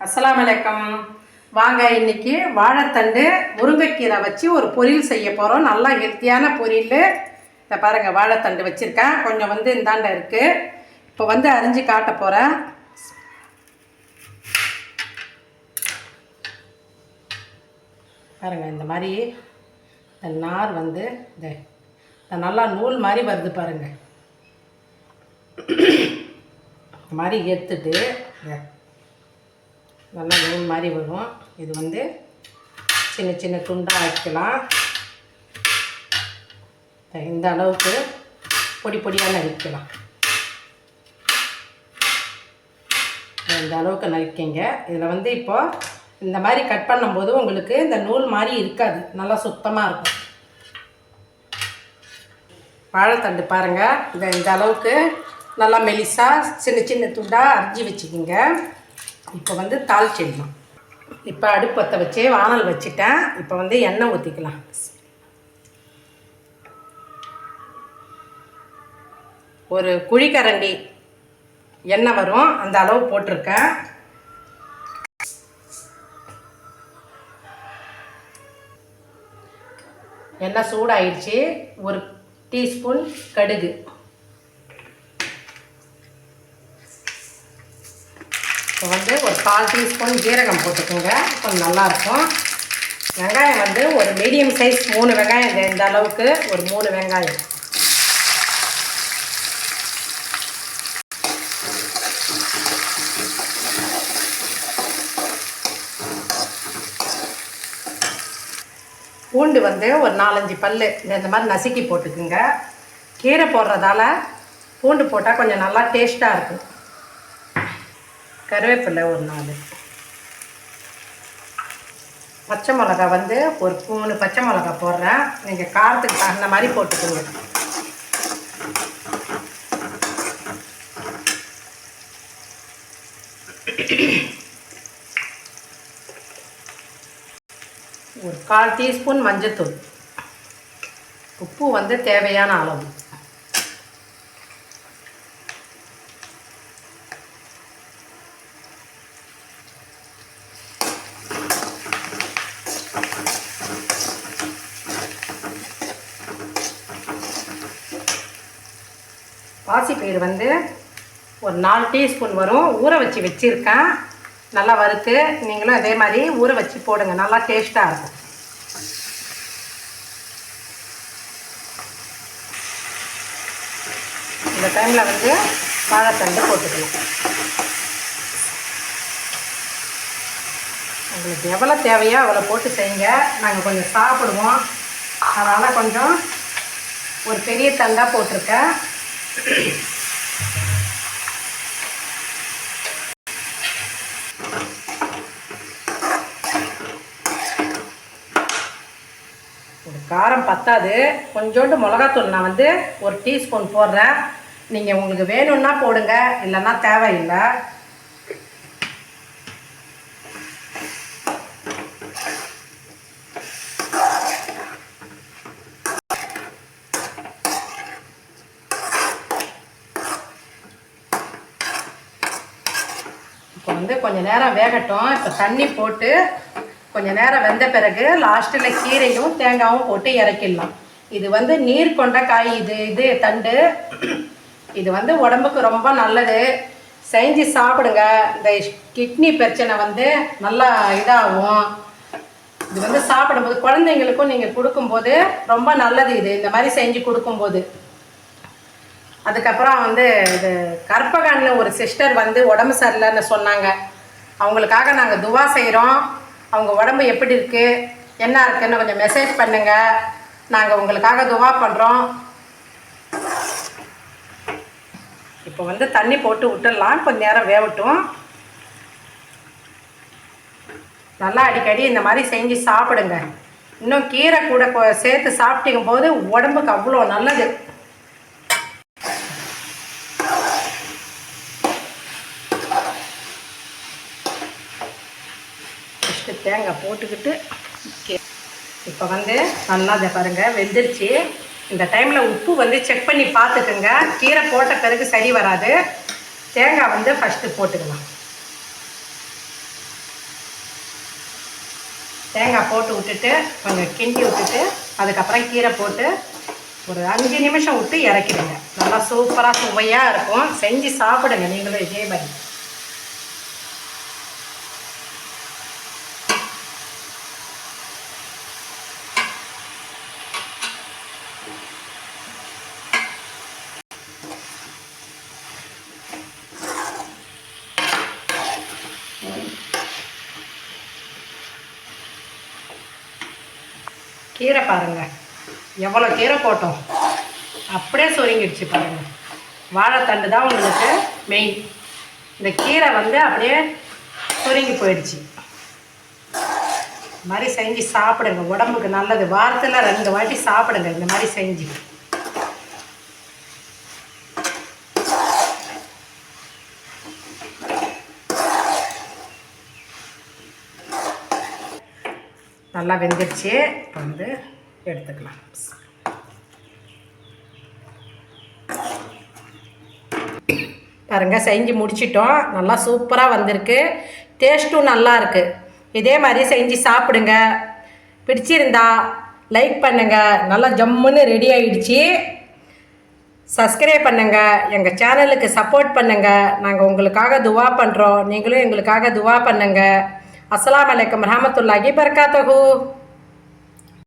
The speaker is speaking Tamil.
அஸ்லாம் வலைக்கம் வாங்க இன்னைக்கு வாழைத்தண்டு முருங்கைக்கீரை வச்சு ஒரு பொரியல் செய்ய போகிறோம் நல்லா ஹெல்த்தியான பொரியல். இதை பாருங்கள் வாழைத்தண்டு வச்சுருக்கேன். கொஞ்சம் வந்து இந்தாண்ட இருக்குது இப்போ வந்து அரிஞ்சு காட்ட போகிறேன் பாருங்கள் இந்த மாதிரி இந்த நார் வந்து இந்த நல்லா நூல் மாதிரி வருது பாருங்கள் இந்த மாதிரி எடுத்துட்டு நல்லா நூல் மாதிரி வரும். இது வந்து சின்ன சின்ன துண்டாக வைக்கலாம். இந்த அளவுக்கு பொடி பொடியாக நறுக்கலாம். இந்த அளவுக்கு நறுக்கிங்க. இதில் வந்து இப்போது இந்த மாதிரி கட் பண்ணும்போது உங்களுக்கு இந்த நூல் மாதிரி இருக்காது. நல்லா சுத்தமாக இருக்கும். வாழைத்தண்டு பாருங்கள் இந்த இந்த அளவுக்கு நல்லா மெலிசாக சின்ன சின்ன துண்டாக அரிஞ்சு வச்சுக்கிங்க. இப்போ வந்து தாளிச்சிடலாம் இப்போ அடுப்பத்தை வச்சே வச்சு வானல் வச்சுட்டேன். இப்போ வந்து எண்ணெய் ஊற்றிக்கலாம் ஒரு குழிக்கரண்டி எண்ணெய் வரும். அந்த அளவு போட்டிருக்கேன். எண்ணெய் சூடாயிடுச்சு. ஒரு டீஸ்பூன் கடுகு. இப்போ வந்து ஒரு கால் டீஸ்பூன் ஜீரகம் போட்டுக்கோங்க. கொஞ்சம் நல்லாயிருக்கும். வெங்காயம் வந்து ஒரு மீடியம் சைஸ் மூணு வெங்காயம் இந்த- இந்த அளவுக்கு ஒரு மூணு வெங்காயம். பூண்டு வந்து ஒரு நாலஞ்சு பல் இந்த இந்த மாதிரி நசுக்கி போட்டுக்குங்க. கீரை போடுறதால பூண்டு போட்டால் கொஞ்சம் நல்லா டேஸ்ட்டாக இருக்கும். கருவேப்பிலை ஒரு நாலு. பச்சை மிளகா வந்து ஒரு மூணு பச்சை மிளகா போடுறேன். நீங்கள் காரத்துக்கு தகுந்த மாதிரி போட்டுக்கோங்க. ஒரு கால் டீஸ்பூன் மஞ்சத்தூள். உப்பு வந்து தேவையான அளவு. பாசிப்பயிறு வந்து ஒரு நாலு டீஸ்பூன் வரும். ஊற வச்சு வச்சுருக்கேன். நல்லா வறுத்து நீங்களும் அதே மாதிரி ஊற வச்சு போடுங்க. நல்லா டேஸ்ட்டாக இருக்கும். இந்த டைமில் வந்து வாழைத்தண்டு போட்டுக்கலாம். உங்களுக்கு எவ்வளோ தேவையோ அவ்வளோ போட்டு செய்யுங்க. நாங்கள் கொஞ்சம் சாப்பிடுவோம். அதனால் கொஞ்சம் ஒரு பெரிய தண்டாக போட்டிருக்கேன். காரம் பத்தாது. கொஞ்சோண்டு மிளகாத்தூள் நான் வந்து ஒரு டீஸ்பூன் போடுறேன். நீங்கள் உங்களுக்கு வேணும்னா போடுங்க. இல்லைன்னா தேவையில்லை. இப்போ வந்து கொஞ்சம் நேரம் வேகட்டும். இப்போ தண்ணி போட்டு கொஞ்சம் நேரம் வெந்த பிறகு லாஸ்ட்டில் கீரையும் தேங்காயும் போட்டு இறக்கிடலாம். இது வந்து நீர் கொண்ட காய் இது இது தண்டு. இது வந்து உடம்புக்கு ரொம்ப நல்லது. செஞ்சு சாப்பிடுங்க. இந்த கிட்னி பிரச்சனை வந்து நல்லா இதாகும். இது வந்து சாப்பிடும்போது குழந்தைங்களுக்கும் நீங்கள் கொடுக்கும்போது ரொம்ப நல்லது இது. இந்த மாதிரி செஞ்சு கொடுக்கும்போது. அதுக்கப்புறம் வந்து இது கற்பகான்னு ஒரு சிஸ்டர் வந்து உடம்பு சரியில்லைன்னு சொன்னாங்க. அவங்களுக்காக நாங்கள் துவா செய்கிறோம் அவங்க உடம்பு எப்படி இருக்குது என்ன இருக்குன்னு கொஞ்சம் மெசேஜ் பண்ணுங்கள் நாங்கள் உங்களுக்காக துவா பண்ணுறோம் இப்போ வந்து தண்ணி போட்டு விட்டுடலாம் கொஞ்சம் நேரம் வேவட்டும் நல்லா அடிக்கடி இந்த மாதிரி செஞ்சு சாப்பிடுங்க. இன்னும் கீரை கூட சேர்த்து சாப்பிட்டுக்கும் போது உடம்புக்கு அவ்வளோ நல்லது. ஃபஸ்ட்டு தேங்காய் போட்டுக்கிட்டு இப்போ வந்து நல்லா இதை பாருங்கள் வெந்துருச்சு. இந்த டைமில் உப்பு வந்து செக் பண்ணி பார்த்துக்குங்க. கீரை போட்ட பிறகு சரி வராது. தேங்காய் வந்து ஃபஸ்ட்டு போட்டுக்கலாம். தேங்காய் போட்டு விட்டுட்டு கொஞ்சம் கிண்டி விட்டுட்டு அதுக்கப்புறம் கீரை போட்டு ஒரு அஞ்சு நிமிஷம் விட்டு இறக்கிடுங்க. நல்லா சூப்பராக சுவையாக இருக்கும். செஞ்சு சாப்பிடுங்க நீங்களும் இதே மாதிரி. கீரை பாருங்க. எவ்வளோ கீரை போட்டோம். அப்படியே சுருங்கிடுச்சு பாருங்க. வாழைத்தண்டு தான் உங்களுக்கு மெயின் இந்த கீரை வந்து அப்படியே சுருங்கி போயிடுச்சு. மாதிரி செஞ்சு சாப்பிடுங்க. உடம்புக்கு நல்லது. வாரத்தில் ரெண்டு வாட்டி சாப்பிடுங்க. இந்த மாதிரி செஞ்சு. நல்லா வெந்துருச்சு. இப்போ வந்து எடுத்துக்கலாம். பாருங்கள் செஞ்சு முடிச்சிட்டோம். நல்லா சூப்பராக வந்திருக்கு. டேஸ்ட்டும் நல்லாயிருக்கு இதே மாதிரி செஞ்சு சாப்பிடுங்க. பிடிச்சிருந்தா லைக் பண்ணுங்கள் நல்லா ஜம்முன்னு ரெடி ஆகிடுச்சு சப்ஸ்கிரைப் பண்ணுங்கள் எங்கள் சேனலுக்கு சப்போர்ட் பண்ணுங்கள் நாங்கள் உங்களுக்காக துவா பண்ணுறோம் நீங்களும் எங்களுக்காக துவா பண்ணுங்கள் అస్సలం అయికం రహమతుల్లాగి బర్కాతహు.